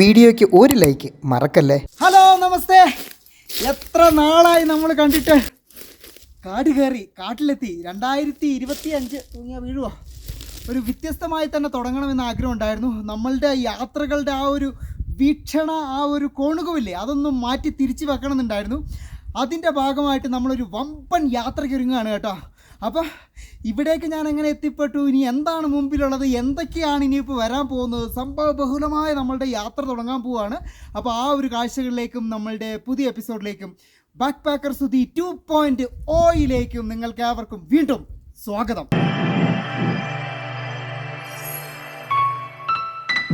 വീഡിയോയ്ക്ക് ഒരു ലൈക്ക് മറക്കല്ലേ? ഹലോ നമസ്തേ. എത്ര നാളായി നമ്മൾ കണ്ടിട്ട്? കാട് കയറി കാട്ടിലെത്തി. രണ്ടായിരത്തി ഇരുപത്തി അഞ്ച് തൂങ്ങിയ വീഴുവോ? ഒരു വ്യത്യസ്തമായി തന്നെ തുടങ്ങണമെന്ന് ആഗ്രഹം ഉണ്ടായിരുന്നു നമ്മളുടെ യാത്രകളുടെ ആ ഒരു വീക്ഷണ ആ ഒരു കോണുകവില്ലേ അതൊന്നും മാറ്റി തിരിച്ചു വെക്കണമെന്നുണ്ടായിരുന്നു. അതിന്റെ ഭാഗമായിട്ട് നമ്മളൊരു വമ്പൻ യാത്രയ്ക്ക് ഒരുങ്ങുകയാണ് കേട്ടോ. അപ്പോൾ ഇവിടേക്ക് ഞാൻ എങ്ങനെ എത്തിപ്പെട്ടു? ഇനി എന്താണ് മുമ്പിലുള്ളത്? എന്തൊക്കെയാണ് ഇനിയിപ്പോൾ വരാൻ പോകുന്നത്? സംഭവ ബഹുലമായ നമ്മളുടെ യാത്ര തുടങ്ങാൻ പോവുകയാണ് അപ്പോൾ ആ ഒരു കാഴ്ചകളിലേക്കും നമ്മളുടെ പുതിയ എപ്പിസോഡിലേക്കും back packer Sudhi two point ഓയിലേക്കും നിങ്ങൾക്ക് ഏവർക്കും വീണ്ടും സ്വാഗതം.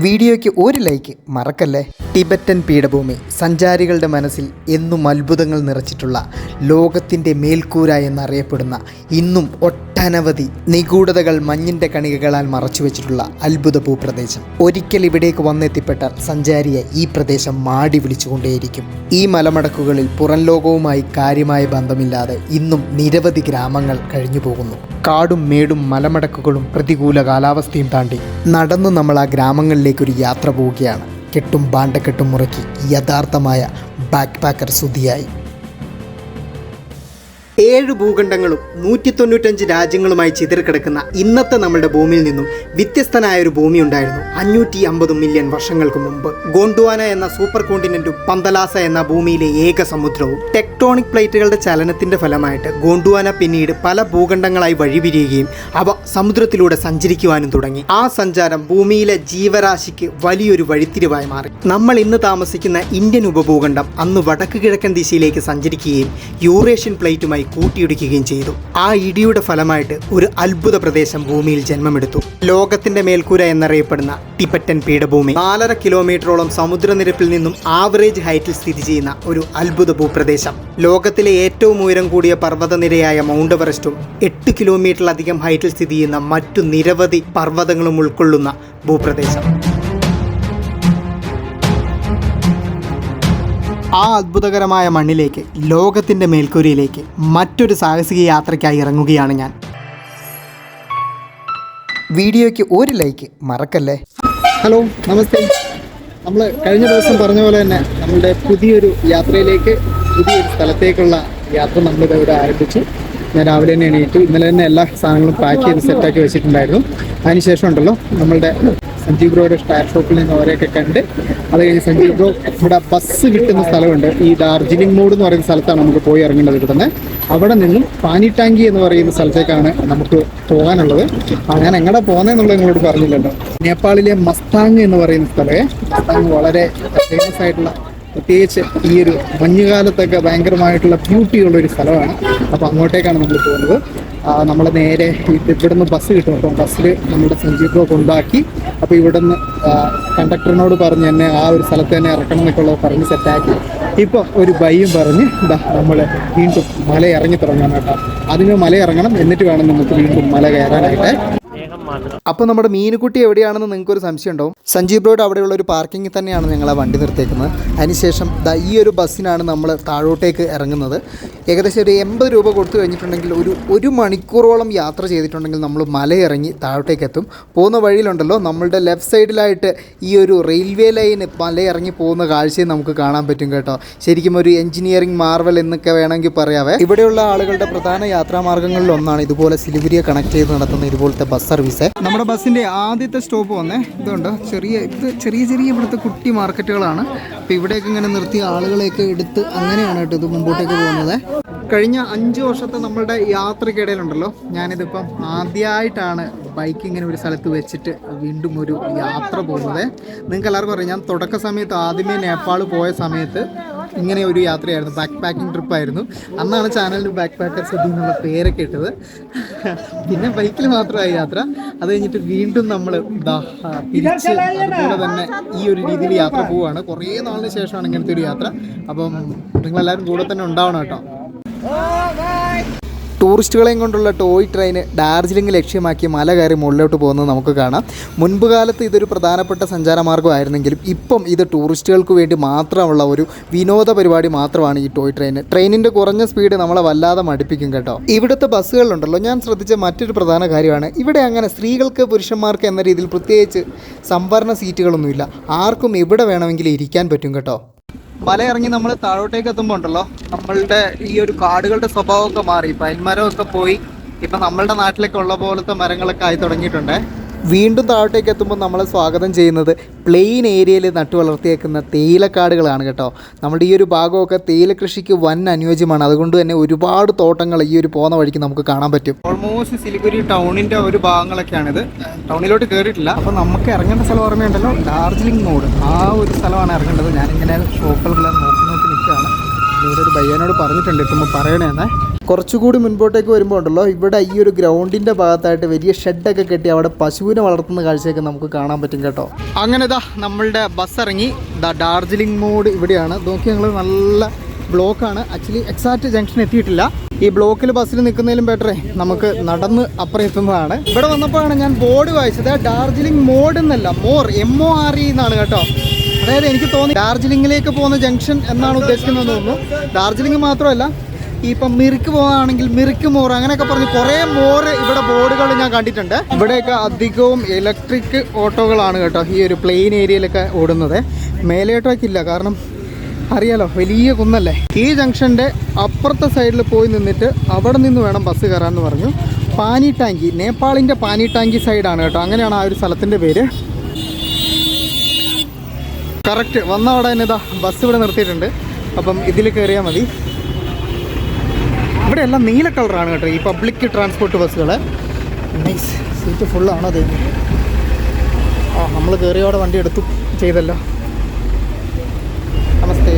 വീഡിയോയ്ക്ക് ഒരു ലൈക്ക് മറക്കല്ലേ? ടിബറ്റൻ പീഠഭൂമി സഞ്ചാരികളുടെ മനസ്സിൽ എന്നും അത്ഭുതങ്ങൾ നിറച്ചിട്ടുള്ള ലോകത്തിന്റെ മേൽക്കൂര എന്നറിയപ്പെടുന്ന ഇന്നും ഒട്ടനവധി നിഗൂഢതകൾ മഞ്ഞിന്റെ കണികകളാൽ മറച്ചു വെച്ചിട്ടുള്ള അത്ഭുത ഭൂപ്രദേശം. ഒരിക്കൽ ഇവിടേക്ക് വന്നെത്തിപ്പെട്ട സഞ്ചാരിയെ ഈ പ്രദേശം മാടി വിളിച്ചുകൊണ്ടേയിരിക്കും. ഈ മലമടക്കുകളിൽ പുറം ലോകവുമായി കാര്യമായ ബന്ധമില്ലാതെ ഇന്നും നിരവധി ഗ്രാമങ്ങൾ കഴിഞ്ഞു പോകുന്നു. കാടും മേടും മലമടക്കുകളും പ്രതികൂല കാലാവസ്ഥയും താണ്ടി നടന്നു നമ്മൾ ആ ഗ്രാമങ്ങളിലേക്കൊരു യാത്ര പോവുകയാണ്. കെട്ടും ബാണ്ടക്കെട്ടും മുറക്കി യഥാർത്ഥമായ ബാക്ക് പാക്കർ സുതിയായി ഏഴ് ഭൂഖണ്ഡങ്ങളും നൂറ്റി തൊണ്ണൂറ്റഞ്ച് രാജ്യങ്ങളുമായി ചിതറിക്കിടക്കുന്ന ഇന്നത്തെ നമ്മുടെ ഭൂമിയിൽ നിന്നും വ്യത്യസ്തനായ ഒരു ഭൂമി ഉണ്ടായിരുന്നു. അഞ്ഞൂറ്റി അമ്പത് മില്യൺ വർഷങ്ങൾക്ക് മുമ്പ്. ഗോണ്ടുവാന എന്ന സൂപ്പർ കോണ്ടിനെന്റും പന്തലാസ എന്ന ഭൂമിയിലെ ഏക സമുദ്രവും ടെക്ടോണിക് പ്ലേറ്റുകളുടെ ചലനത്തിന്റെ ഫലമായിട്ട് ഗോണ്ടുവാന പിന്നീട് പല ഭൂഖണ്ഡങ്ങളായി വഴിപിരിയുകയും അവ സമുദ്രത്തിലൂടെ സഞ്ചരിക്കുവാനും തുടങ്ങി. ആ സഞ്ചാരം ഭൂമിയിലെ ജീവരാശിക്ക് വലിയൊരു വഴിത്തിരിവായി മാറി. നമ്മൾ ഇന്ന് താമസിക്കുന്ന ഇന്ത്യൻ ഉപഭൂഖണ്ഡം അന്ന് വടക്ക് കിഴക്കൻ ദിശയിലേക്ക് സഞ്ചരിക്കുകയും യൂറേഷ്യൻ പ്ലേറ്റുമായി കൂട്ടിയിടിക്കുകയും ചെയ്തു. ആ ഇടിയുടെ ഫലമായിട്ട് ഒരു അത്ഭുത പ്രദേശം ഭൂമിയിൽ ജന്മമെടുത്തു. ലോകത്തിന്റെ മേൽക്കൂര എന്നറിയപ്പെടുന്ന ടിബറ്റൻ പീഠഭൂമി. നാലര കിലോമീറ്ററോളം സമുദ്രനിരപ്പിൽ നിന്നും ആവറേജ് ഹൈറ്റിൽ സ്ഥിതി ചെയ്യുന്ന ഒരു അത്ഭുത ഭൂപ്രദേശം. ലോകത്തിലെ ഏറ്റവും ഉയരം കൂടിയ പർവതനിരയായ മൗണ്ട് എവറസ്റ്റും എട്ട് കിലോമീറ്ററിലധികം ഹൈറ്റിൽ സ്ഥിതി ചെയ്യുന്ന മറ്റു നിരവധി പർവതങ്ങളും ഉൾക്കൊള്ളുന്ന ഭൂപ്രദേശം. ആ അത്ഭുതകരമായ മണ്ണിലേക്ക് ലോകത്തിന്റെ മേൽക്കൂരയിലേക്ക് മറ്റൊരു സാഹസിക യാത്രയ്ക്കായി ഇറങ്ങുകയാണ് ഞാൻ. വീഡിയോയ്ക്ക് ഒരു ലൈക്ക് മറക്കല്ലേ? ഹലോ നമസ്തേ. നമ്മൾ കഴിഞ്ഞ ദിവസം പറഞ്ഞ പോലെ തന്നെ നമ്മളുടെ പുതിയൊരു യാത്രയിലേക്ക് പുതിയൊരു സ്ഥലത്തേക്കുള്ള യാത്ര നമ്മളിത് ഇവിടെ ആരംഭിച്ചു. ഞാൻ രാവിലെ തന്നെ എണീറ്റ് ഇന്നലെ തന്നെ എല്ലാ സാധനങ്ങളും പാക്ക് ചെയ്ത് സെറ്റാക്കി വെച്ചിട്ടുണ്ടായിരുന്നു. അതിനുശേഷം ഉണ്ടല്ലോ നമ്മളുടെ സഞ്ജീവ് ബ്രോയുടെ ടയർ ഷോപ്പിൽ നിന്ന് അവരെയൊക്കെ കണ്ട് അത് കഴിഞ്ഞ് സഞ്ജീവ് ബ്രോ ഇവിടെ ബസ് കിട്ടുന്ന സ്ഥലമുണ്ട്. ഈ ഡാർജിലിംഗ് മോഡ് എന്ന് പറയുന്ന സ്ഥലത്താണ് നമുക്ക് പോയി ഇറങ്ങേണ്ടത് ഇവിടുന്ന് അവിടെ നിന്നും പാനി ടാങ്കി എന്ന് പറയുന്ന സ്ഥലത്തേക്കാണ് നമുക്ക് പോകാനുള്ളത്. ഞാൻ എങ്ങനെ പോകുന്നതെന്നുള്ളത് നിങ്ങളോട് പറഞ്ഞില്ലല്ലോ. നേപ്പാളിലെ മസ്താങ് എന്ന് പറയുന്ന സ്ഥലമേ. മസ്താങ് വളരെ ഫേമസ് ആയിട്ടുള്ള പ്രത്യേകിച്ച് ഈ ഒരു മഞ്ഞുകാലത്തൊക്കെ ഭയങ്കരമായിട്ടുള്ള ബ്യൂട്ടിയുള്ള ഒരു സ്ഥലമാണ്. അപ്പോൾ അങ്ങോട്ടേക്കാണ് നമ്മൾ പോകുന്നത്. നമ്മൾ നേരെ ഇവിടുന്ന് ബസ് കിട്ടും. അപ്പം ബസ്സിൽ നമ്മുടെ സഞ്ജീവ് കൊണ്ടാക്കി അപ്പോൾ ഇവിടുന്ന് കണ്ടക്ടറിനോട് പറഞ്ഞ് എന്നെ ആ ഒരു സ്ഥലത്ത് തന്നെ ഇറക്കണം എന്നൊക്കെയുള്ളത് പറഞ്ഞ് സെറ്റാക്കി ഇപ്പം ഒരു ബൈയും പറഞ്ഞ് നമ്മൾ വീണ്ടും മല ഇറങ്ങി തുടങ്ങണം കേട്ടോ. അതിന് മല ഇറങ്ങണം എന്നിട്ട് വേണം നമുക്ക് വീണ്ടും മല കയറാനായിട്ട്. അപ്പോൾ നമ്മുടെ മീനുകുട്ടി എവിടെയാണെന്ന് നിങ്ങൾക്ക് ഒരു സംശയം ഉണ്ടാവും സഞ്ജീവ് റോഡ് അവിടെയുള്ള ഒരു പാർക്കിംഗിൽ തന്നെയാണ് ഞങ്ങൾ ആ വണ്ടി നിർത്തിയേക്കുന്നത്. അതിനുശേഷം ഈ ഒരു ബസ്സിനാണ് നമ്മൾ താഴോട്ടേക്ക് ഇറങ്ങുന്നത്. ഏകദേശം ഒരു എൺപത് രൂപ കൊടുത്തു കഴിഞ്ഞിട്ടുണ്ടെങ്കിൽ ഒരു ഒരു മണിക്കൂറോളം യാത്ര ചെയ്തിട്ടുണ്ടെങ്കിൽ നമ്മൾ മലയിറങ്ങി താഴോട്ടേക്ക് എത്തും പോകുന്ന വഴിയിലുണ്ടല്ലോ നമ്മളുടെ ലെഫ്റ്റ് സൈഡിലായിട്ട് ഈ ഒരു റെയിൽവേ ലൈൻ മലയിറങ്ങി പോകുന്ന കാഴ്ചയും നമുക്ക് കാണാൻ പറ്റും കേട്ടോ. ശരിക്കും ഒരു എഞ്ചിനീയറിംഗ് മാർവൽ എന്നൊക്കെ വേണമെങ്കിൽ പറയാവേ. ഇവിടെയുള്ള ആളുകളുടെ പ്രധാന യാത്രാമാർഗങ്ങളിൽ ഒന്നാണ് ഇതുപോലെ സിലിഗുരിയെ കണക്ട് ചെയ്ത് നടത്തുന്ന ഇതുപോലത്തെ ബസ് സർവീസ് നമ്മുടെ ബസ്സിന്റെ ആദ്യത്തെ സ്റ്റോപ്പ് വന്നേ ഇതുണ്ട്? ചെറിയ ഇത് ചെറിയ ചെറിയ ഇവിടുത്തെ കുട്ടി മാർക്കറ്റുകളാണ് അപ്പോൾ ഇവിടെയൊക്കെ ഇങ്ങനെ നിർത്തി ആളുകളെയൊക്കെ എടുത്ത് അങ്ങനെയാണ് കേട്ടോ ഇത് മുമ്പോട്ടേക്ക് പോകുന്നത്. കഴിഞ്ഞ അഞ്ച് വർഷത്തെ നമ്മളുടെ യാത്രക്കിടയിലുണ്ടല്ലോ ഞാനിതിപ്പം ആദ്യമായിട്ടാണ് ബൈക്ക് ഇങ്ങനെ ഒരു സ്ഥലത്ത് വെച്ചിട്ട് വീണ്ടും ഒരു യാത്ര പോകുന്നത്. നിങ്ങൾക്ക് എല്ലാവർക്കും അറിയാം ഞാൻ തുടക്ക സമയത്ത് ആദ്യമേ നേപ്പാൾ പോയ സമയത്ത് ഇങ്ങനെ ഒരു യാത്രയായിരുന്നു. ബാക്ക് പാക്കിംഗ് ട്രിപ്പായിരുന്നു അന്നാണ് ചാനലിന് ബാക്ക് പാക്കർ സദ്യ എന്നുള്ള പേരൊക്കെ ഇട്ടത്. പിന്നെ ബൈക്കിൽ മാത്രമായി യാത്ര. അത് കഴിഞ്ഞിട്ട് വീണ്ടും നമ്മൾ തിരിച്ച് അതുപോലെ തന്നെ ഈ ഒരു രീതിയിൽ യാത്ര പോവുകയാണ് കുറേ നാളിന് ശേഷമാണ് ഇങ്ങനത്തെ ഒരു യാത്ര. അപ്പം നിങ്ങളെല്ലാവരും കൂടെ തന്നെ ഉണ്ടാവണം കേട്ടോ. ടൂറിസ്റ്റുകളെയും കൊണ്ടുള്ള ടോയ് ട്രെയിൻ ഡാർജിലിംഗ് ലക്ഷ്യമാക്കി മല കയറി മുകളിലോട്ട് പോകുന്നത് നമുക്ക് കാണാം. മുൻപ് കാലത്ത് ഇതൊരു പ്രധാനപ്പെട്ട സഞ്ചാരമാർഗമായിരുന്നെങ്കിലും ഇപ്പം ഇത് ടൂറിസ്റ്റുകൾക്ക് വേണ്ടി മാത്രമുള്ള ഒരു വിനോദ പരിപാടി മാത്രമാണ് ഈ ടോയ് ട്രെയിൻ. ട്രെയിനിന്റെ കുറഞ്ഞ സ്പീഡ് നമ്മളെ വല്ലാതെ മടുപ്പിക്കും കേട്ടോ. ഇവിടുത്തെ ബസ്സുകളുണ്ടല്ലോ. ഞാൻ ശ്രദ്ധിച്ച മറ്റൊരു പ്രധാന കാര്യമാണ്. ഇവിടെ അങ്ങനെ സ്ത്രീകൾക്ക് പുരുഷന്മാർക്ക് എന്ന രീതിയിൽ പ്രത്യേകിച്ച് സംവരണ സീറ്റുകളൊന്നുമില്ല. ആർക്കും എവിടെ വേണമെങ്കിലും ഇരിക്കാൻ പറ്റും കേട്ടോ. മല ഇറങ്ങി നമ്മൾ താഴോട്ടേക്ക് എത്തുമ്പോൾ ഉണ്ടല്ലോ നമ്മളുടെ ഈ ഒരു കാടുകളുടെ സ്വഭാവമൊക്കെ മാറി. പൈൻമരമൊക്കെ പോയി ഇപ്പം നമ്മളുടെ നാട്ടിലൊക്കെ ഉള്ള പോലത്തെ മരങ്ങളൊക്കെ ആയി തുടങ്ങിയിട്ടുണ്ട്. വീണ്ടും താഴോട്ടേക്ക് എത്തുമ്പോൾ നമ്മളെ സ്വാഗതം ചെയ്യുന്നത് പ്ലെയിൻ ഏരിയയിൽ നട്ടു വളർത്തിയേക്കുന്ന തേയിലക്കാടുകളാണ് കേട്ടോ. നമ്മുടെ ഈ ഒരു ഭാഗമൊക്കെ തേയില കൃഷിക്ക് വൻ അനുയോജ്യമാണ്. അതുകൊണ്ട് തന്നെ ഒരുപാട് തോട്ടങ്ങൾ ഈ ഒരു പോകുന്ന വഴിക്ക് നമുക്ക് കാണാൻ പറ്റും. ഓൾമോസ്റ്റ് സിലിഗുരി ടൗണിന്റെ ഒരു ഭാഗങ്ങളൊക്കെയാണിത്. ടൗണിലോട്ട് കയറിയിട്ടില്ല അപ്പോൾ നമുക്ക് ഇറങ്ങേണ്ട സ്ഥലം ഓർമ്മയുണ്ടല്ലോ? ഡാർജിലിംഗ് മോഡ് ആ ഒരു സ്ഥലമാണ് ഇറങ്ങേണ്ടത്. ഞാനിങ്ങനെ ഷോപ്പുകളെല്ലാം നോക്കി നോക്കി നിൽക്കുകയാണ്. ഇവിടെ ഒരു പയ്യനോട് പറഞ്ഞിട്ടുണ്ട്. ഇപ്പം പറയണേന്നേ കുറച്ചുകൂടി മുൻപോട്ടേക്ക് വരുമ്പോൾ ഉണ്ടല്ലോ ഇവിടെ ഈ ഒരു ഗ്രൗണ്ടിന്റെ ഭാഗത്തായിട്ട് വലിയ ഷെഡൊക്കെ കെട്ടി അവിടെ പശുവിനെ വളർത്തുന്ന കാഴ്ചയൊക്കെ നമുക്ക് കാണാൻ പറ്റും കേട്ടോ. അങ്ങനെ ഇതാ നമ്മളുടെ ബസ് ഇറങ്ങി ദാ ഡാർജിലിംഗ് മോഡ് ഇവിടെയാണ്. നോക്കി ഞങ്ങൾ നല്ല ബ്ലോക്കാണ്. ആക്ച്വലി എക്സാക്റ്റ് ജംഗ്ഷൻ എത്തിയിട്ടില്ല. ഈ ബ്ലോക്കിൽ ബസ്സിൽ നിൽക്കുന്നതിലും ബെറ്ററേ നമുക്ക് നടന്ന് അപ്പുറം എത്തുന്നതാണ്. ഇവിടെ വന്നപ്പോഴാണ് ഞാൻ ബോർഡ് വായിച്ചത്. ഡാർജിലിംഗ് മോഡ് എന്നല്ല More M O R E എന്നാണ് കേട്ടോ. അതായത് എനിക്ക് തോന്നി ഡാർജിലിംഗിലേക്ക് പോകുന്ന ജംഗ്ഷൻ എന്നാണ് ഉദ്ദേശിക്കുന്നത് തോന്നുന്നു. ഡാർജിലിംഗ് മാത്രമല്ല ഇപ്പം മിറിക്ക് പോകാണെങ്കിൽ മിറിക്ക് മോർ അങ്ങനെയൊക്കെ പറഞ്ഞ് കുറേ മോറ് ഇവിടെ ബോർഡുകൾ ഞാൻ കണ്ടിട്ടുണ്ട്. ഇവിടെയൊക്കെ അധികവും ഇലക്ട്രിക് ഓട്ടോകളാണ് കേട്ടോ ഈ ഒരു പ്ലെയിൻ ഏരിയയിലൊക്കെ ഓടുന്നത്. മേലേട്ടൊക്കെ ഇല്ല കാരണം അറിയാലോ വലിയ കുന്നല്ലേ. ഈ ജംഗ്ഷന്റെ അപ്പുറത്തെ സൈഡിൽ പോയി നിന്നിട്ട് അവിടെ നിന്ന് വേണം ബസ് കയറാമെന്ന് പറഞ്ഞു. പാനി ടാങ്കി നേപ്പാളിന്റെ പാനി ടാങ്കി സൈഡാണ് കേട്ടോ. അങ്ങനെയാണ് ആ ഒരു സ്ഥലത്തിന്റെ പേര്. കറക്റ്റ് വന്ന അവിടെ തന്നെ ഇതാ ബസ് ഇവിടെ നിർത്തിയിട്ടുണ്ട്. അപ്പം ഇതിൽ കയറിയാൽ മതി. ഇവിടെ എല്ലാം നീല കളറാണ് കേട്ടോ ഈ പബ്ലിക് ട്രാൻസ്പോർട്ട് ബസ്സുകൾ നൈസ് സീറ്റ് ഫുള്ളാണോ അത് ആ നമ്മൾ കയറിയോടെ വണ്ടി എടുത്തു ചെയ്തല്ലോ നമസ്തേ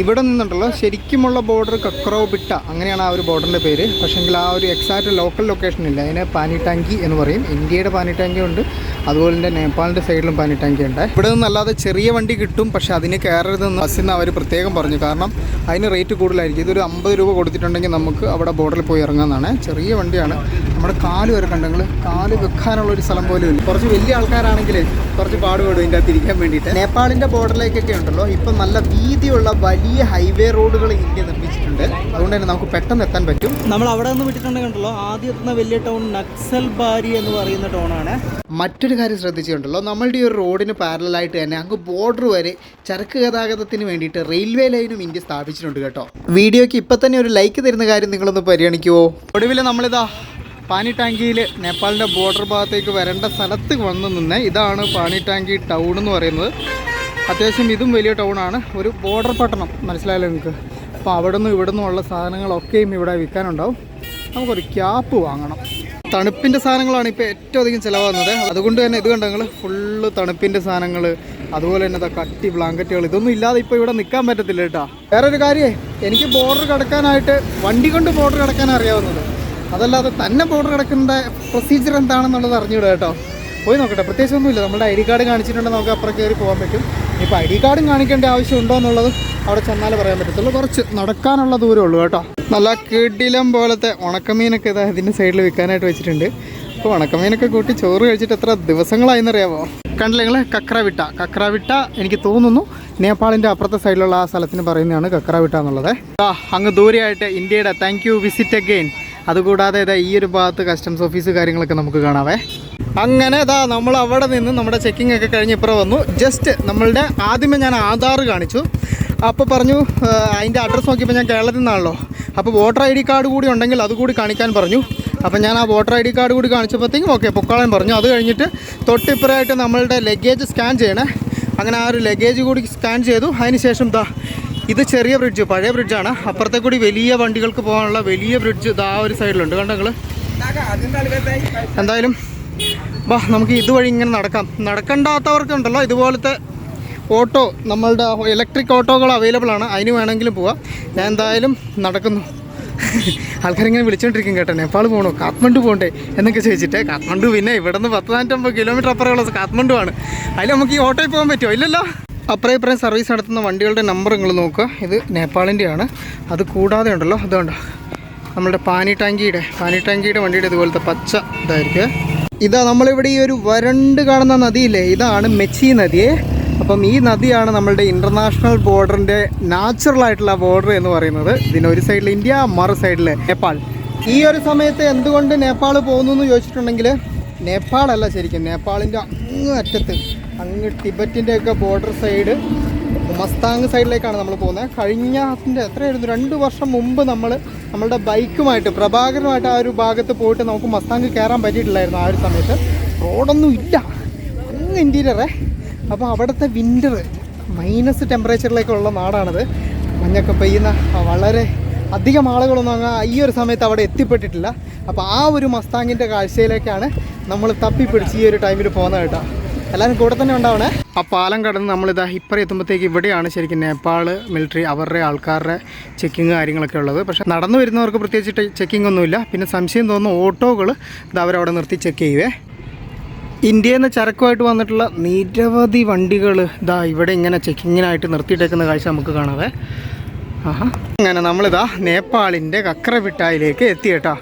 ഇവിടെ നിന്നുണ്ടല്ലോ ശരിക്കുമുള്ള ബോർഡർ കക്രോ ബിട്ട അങ്ങനെയാണ് ആ ഒരു ബോർഡറിന്റെ പേര്. പക്ഷേങ്കിൽ ആ ഒരു എക്സാക്റ്റ് ലോക്കൽ ലൊക്കേഷൻ ഇല്ല. അതിനെ പാനി ടാങ്കി എന്ന് പറയും. ഇന്ത്യയുടെ പാനി ടാങ്കി ഉണ്ട്. അതുപോലെ തന്നെ നേപ്പാളിന്റെ സൈഡിലും പാനി ടാങ്കി ഉണ്ട്. ഇവിടെ നിന്നല്ലാതെ ചെറിയ വണ്ടി കിട്ടും. പക്ഷെ അതിന് കയറരുതെന്ന് ബസ്സിൽ നിന്ന് അവർ പ്രത്യേകം പറഞ്ഞു. കാരണം അതിന് റേറ്റ് കൂടുതലായിരിക്കും. ഇതൊരു അമ്പത് രൂപ കൊടുത്തിട്ടുണ്ടെങ്കിൽ നമുക്ക് അവിടെ ബോർഡറിൽ പോയി ഇറങ്ങാമെന്നാണ് ചെറിയ വണ്ടിയാണ്. നമ്മുടെ കാൽ വരെ കണ്ടെങ്കിൽ കാൽ വെക്കാനുള്ള ഒരു സ്ഥലം പോലും ഇല്ല. കുറച്ച് വലിയ ആൾക്കാരാണെങ്കിൽ കുറച്ച് പാടുപെടും. ഇതിന്റെ അകത്ത് ഇരിക്കാൻ വേണ്ടിയിട്ട്. നേപ്പാളിന്റെ ബോർഡറിലേക്കൊക്കെ ഉണ്ടല്ലോ. ഇപ്പം നല്ല വീതിയുള്ള വലിയ ഹൈവേ റോഡുകൾ ഇന്ത്യ നിർമ്മിച്ചിട്ടുണ്ട്. അതുകൊണ്ട് തന്നെ നമുക്ക് പെട്ടെന്ന് എത്താൻ പറ്റും. നമ്മൾ അവിടെ നിന്ന് വിട്ടിട്ടുണ്ടെങ്കിലോ ആദ്യം എത്തുന്ന വലിയ ടൗൺ നക്സൽ ബാരി എന്ന് പറയുന്ന ടൗണാണ്. മറ്റൊരു കാര്യം ശ്രദ്ധിച്ചിട്ടുണ്ടല്ലോ. നമ്മളുടെ ഈ ഒരു റോഡിന് പാരലായിട്ട് തന്നെ അങ്ങ് ബോർഡർ വരെ ചരക്ക് ഗതാഗതത്തിന് വേണ്ടിയിട്ട് റെയിൽവേ ലൈനും ഇന്ത്യ സ്ഥാപിച്ചിട്ടുണ്ട് കേട്ടോ. വീഡിയോയ്ക്ക് ഇപ്പം തന്നെ ഒരു ലൈക്ക് തരുന്ന കാര്യം നിങ്ങളൊന്ന് പരിഗണിക്കുമോ ഒടുവിൽ നമ്മളിതാ പാനി ടാങ്കിയിൽ നേപ്പാളിന്റെ ബോർഡർ ഭാഗത്തേക്ക് വരേണ്ട സ്ഥലത്ത് വന്ന് നിന്ന് ഇതാണ് പാനി ടാങ്കി ടൗൺ എന്ന് പറയുന്നത്. അത്യാവശ്യം ഇതും വലിയ ടൗണാണ് ഒരു ബോർഡർ പട്ടണം മനസ്സിലായല്ലോ നിങ്ങൾക്ക്? അപ്പോൾ അവിടെ നിന്നും ഇവിടെ നിന്നുമുള്ള സാധനങ്ങളൊക്കെയും ഇവിടെ വിൽക്കാനുണ്ടാവും. നമുക്കൊരു ക്യാപ്പ് വാങ്ങണം. തണുപ്പിന്റെ സാധനങ്ങളാണ് ഇപ്പോൾ ഏറ്റവും അധികം ചിലവാകുന്നത്. അതുകൊണ്ട് തന്നെ ഇത് കണ്ടങ്ങൾ ഫുള്ള് തണുപ്പിന്റെ സാധനങ്ങൾ അതുപോലെ തന്നെ കട്ടി ബ്ലാങ്കറ്റുകൾ ഇതൊന്നും ഇല്ലാതെ ഇപ്പോൾ ഇവിടെ നിൽക്കാൻ പറ്റത്തില്ല കേട്ടോ. വേറൊരു കാര്യമേ എനിക്ക് ബോർഡർ കടക്കാനായിട്ട് വണ്ടി കൊണ്ട് ബോർഡർ കടക്കാൻ അറിയാവുന്നത്. അതല്ലാതെ തന്നെ ബോർഡർ കിടക്കുന്ന പ്രൊസീജിയർ എന്താണെന്നുള്ളത് അറിഞ്ഞൂടാ കേട്ടോ. പോയി നോക്കട്ടെ. പ്രത്യേകിച്ചൊന്നുമില്ല. നമ്മുടെ ഐ ഡി കാർഡ് കാണിച്ചിട്ടുണ്ടെങ്കിൽ നമുക്ക് അപ്പുറം കയറി പോകാൻ പറ്റും. ഇപ്പോൾ ഐ ഡി കാർഡും കാണിക്കേണ്ട ആവശ്യം ഉണ്ടോ എന്നുള്ളത് അവിടെ ചെന്നാലേ പറയാൻ പറ്റത്തുള്ളൂ. കുറച്ച് നടക്കാനുള്ള ദൂരം ഉള്ളൂ കേട്ടോ. നല്ല കിടിലം പോലത്തെ ഉണക്കമീനൊക്കെ ഇതാ ഇതിന്റെ സൈഡിൽ വിൽക്കാനായിട്ട് വെച്ചിട്ടുണ്ട്. അപ്പോൾ ഉണക്കമീനൊക്കെ കൂട്ടി ചോറ് കഴിച്ചിട്ട് എത്ര ദിവസങ്ങളായെന്നറിയാമോ കണ്ടില്ല നിങ്ങൾ കക്രവിട്ട. കക്രവിട്ട എനിക്ക് തോന്നുന്നു നേപ്പാളിന്റെ അപ്പുറത്തെ സൈഡിലുള്ള ആ സ്ഥലത്തിന് പറയുന്നതാണ് കക്രവിട്ട എന്നുള്ളത്. അങ്ങ് ദൂരെയായിട്ട് ഇന്ത്യയുടെ താങ്ക് വിസിറ്റ് അഗെയിൻ അതുകൂടാതെ ഇതാ ഈ ഒരു ഭാഗത്ത് കസ്റ്റംസ് ഓഫീസ് കാര്യങ്ങളൊക്കെ നമുക്ക് കാണാവേ. അങ്ങനെ ഇതാ നമ്മൾ അവിടെ നിന്ന് നമ്മുടെ ചെക്കിംഗ് ഒക്കെ കഴിഞ്ഞ് ഇപ്പുറം വന്നു. ജസ്റ്റ് നമ്മളുടെ ആദ്യമേ ഞാൻ ആധാർ കാണിച്ചു. അപ്പോൾ പറഞ്ഞു അതിന്റെ അഡ്രസ്സ് നോക്കിയപ്പോൾ ഞാൻ കേരളത്തിൽ നിന്നാണല്ലോ. അപ്പോൾ വോട്ടർ ഐ ഡി കാർഡ് കൂടി ഉണ്ടെങ്കിൽ അതുകൂടി കാണിക്കാൻ പറഞ്ഞു. അപ്പോൾ ഞാൻ ആ വോട്ടർ ഐ ഡി കാർഡ് കൂടി കാണിച്ചപ്പോഴത്തേക്കും ഓക്കെ പൊക്കോളാൻ പറഞ്ഞു. അത് കഴിഞ്ഞിട്ട് തൊട്ടിപ്പുറമായിട്ട് നമ്മളുടെ ലഗേജ് സ്കാൻ ചെയ്യണേ. അങ്ങനെ ആ ഒരു ലഗേജ് കൂടി സ്കാൻ ചെയ്തു. അതിന് ശേഷം ദാ ഇത് ചെറിയ ബ്രിഡ്ജ് പഴയ ബ്രിഡ്ജാണ് അപ്പുറത്തെ കൂടി വലിയ വണ്ടികൾക്ക് പോകാനുള്ള വലിയ ബ്രിഡ്ജ് ഇതാ ഒരു സൈഡിലുണ്ട് കണ്ടോ നിങ്ങൾ എന്തായാലും വാ നമുക്ക് ഇതുവഴി ഇങ്ങനെ നടക്കാം. നടക്കണ്ടാത്തവർക്കുണ്ടല്ലോ ഇതുപോലത്തെ ഓട്ടോ നമ്മളുടെ ഇലക്ട്രിക് ഓട്ടോകൾ അവൈലബിൾ ആണ്. അതിന് വേണമെങ്കിലും പോവാം. ഞാൻ എന്തായാലും നടക്കുന്നു. ആൾക്കാരിങ്ങനെ വിളിച്ചോണ്ടിരിക്കും കേട്ടോ. നേപ്പാൾ പോകണോ കാത്മണ്ഡു പോകണ്ടേ എന്നൊക്കെ ചോദിച്ചിട്ട്. കാത്മണ്ഡു പിന്നെ ഇവിടെ നിന്ന് പത്ത് നാനൂറ്റമ്പത് കിലോമീറ്റർ അപ്പുറമുള്ള കാത്മണ്ഡു ആണ്. അതിൽ നമുക്ക് ഈ ഓട്ടോയിൽ പോകാൻ പറ്റുമോ? ഇല്ലല്ലോ. അപ്പുറം ഇപ്പുറം സർവീസ് നടത്തുന്ന വണ്ടികളുടെ നമ്പർ നിങ്ങൾ നോക്കുക. ഇത് നേപ്പാളിന്റെയാണ് അത് കൂടാതെ ഉണ്ടല്ലോ. അതുകൊണ്ടോ. നമ്മുടെ പാനി ടാങ്കിയുടെ പാനി ടാങ്കിയുടെ വണ്ടിയുടെ ഇതുപോലത്തെ പച്ച ഇതായിരിക്കും ഇതാ നമ്മളിവിടെ ഈ ഒരു വരണ്ട് കാണുന്ന നദിയില്ലേ? ഇതാണ് മെച്ചി നദിയെ. അപ്പം ഈ നദിയാണ് നമ്മളുടെ ഇന്റർനാഷണൽ ബോർഡറിന്റെ നാച്ചുറൽ ആയിട്ടുള്ള ബോർഡർ എന്ന് പറയുന്നത്. ഇതിന് ഒരു സൈഡിൽ ഇന്ത്യ മറു സൈഡിൽ നേപ്പാൾ. ഈ ഒരു സമയത്ത് എന്തുകൊണ്ട് നേപ്പാൾ പോകുന്നു എന്ന് ചോദിച്ചിട്ടുണ്ടെങ്കിൽ നേപ്പാളല്ല ശരിക്കും. നേപ്പാളിന്റെ അങ്ങ് അറ്റത്ത് അങ്ങ് ടിബറ്റിന്റെയൊക്കെ ബോർഡർ സൈഡ് മസ്താങ് സൈഡിലേക്കാണ് നമ്മൾ പോകുന്നത്. കഴിഞ്ഞ അതിന്റെ എത്രയായിരുന്നു രണ്ട് വർഷം മുമ്പ് നമ്മൾ നമ്മളുടെ ബൈക്കുമായിട്ട് പ്രഭാകരനുമായിട്ട് ആ ഒരു ഭാഗത്ത് പോയിട്ട് നമുക്ക് മസ്താങ് കയറാൻ പറ്റിയിട്ടില്ലായിരുന്നു ആ ഒരു സമയത്ത്. റോഡൊന്നും ഇല്ല. അങ്ങ് ഇന്റീരിയറേ അപ്പോൾ അവിടുത്തെ വിന്റർ മൈനസ് ടെമ്പറേച്ചറിലേക്കുള്ള നാടാണത്. മഞ്ഞൊക്കെ പെയ്യുന്ന വളരെ അധികം ആളുകളൊന്നും അങ്ങ് ഈ ഒരു സമയത്ത് അവിടെ എത്തിപ്പെട്ടിട്ടില്ല. അപ്പോൾ ആ ഒരു മസ്താങ്ങിന്റെ കാഴ്ചയിലേക്കാണ് നമ്മൾ തപ്പിപ്പിടിച്ച് ഈ ഒരു ടൈമിൽ പോകുന്നത് കേട്ടോ. എല്ലാവരും കൂടെ തന്നെ ഉണ്ടാവണേ. ആ പാലം കടന്ന് നമ്മളിതാ ഇപ്പറ എത്തുമ്പോഴത്തേക്ക് ഇവിടെയാണ് ശരിക്കും നേപ്പാൾ മിലിറ്ററി അവരുടെ ആൾക്കാരുടെ ചെക്കിങ് കാര്യങ്ങളൊക്കെ ഉള്ളത്. പക്ഷെ നടന്നു വരുന്നവർക്ക് പ്രത്യേകിച്ച് ചെക്കിംഗ് ഒന്നുമില്ല. പിന്നെ സംശയം തോന്നുന്ന ഓട്ടോകൾ ഇത് അവരവിടെ നിർത്തി ചെക്ക് ചെയ്യുവേ. ഇന്ത്യയിൽ നിന്ന് ചരക്കുമായിട്ട് വന്നിട്ടുള്ള നിരവധി വണ്ടികൾ ഇതാ ഇവിടെ ഇങ്ങനെ ചെക്കിങ്ങിനായിട്ട് നിർത്തിയിട്ടേക്കുന്ന കാഴ്ച നമുക്ക് കാണാവേ. ആഹാ. അങ്ങനെ നമ്മളിതാ നേപ്പാളിന്റെ കക്രവിട്ടായിലേക്ക് എത്തി കേട്ടോ.